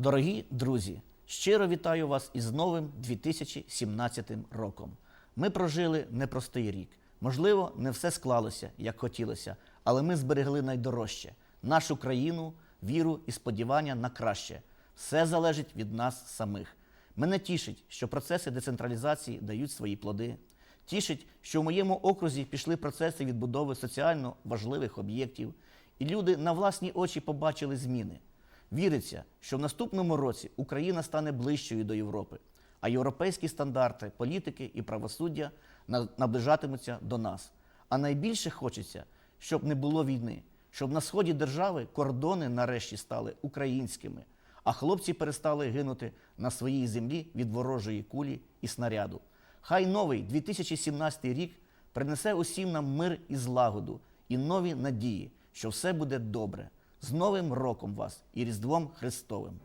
Дорогі друзі, щиро вітаю вас із новим 2017 роком. Ми прожили непростий рік. Можливо, не все склалося, як хотілося, але ми зберегли найдорожче нашу країну, віру і сподівання на краще. Все залежить від нас самих. Мене тішить, що процеси децентралізації дають свої плоди. Тішить, що в моєму окрузі пішли процеси відбудови соціально важливих об'єктів, і люди на власні очі побачили зміни. Віриться, що в наступному році Україна стане ближчою до Європи, а європейські стандарти, політики і правосуддя наближатимуться до нас. А найбільше хочеться, щоб не було війни, щоб на сході держави кордони нарешті стали українськими, а хлопці перестали гинути на своїй землі від ворожої кулі і снаряду. Хай новий 2017 рік принесе усім нам мир і злагоду і нові надії, що все буде добре. З Новим роком вас і Різдвом Христовим!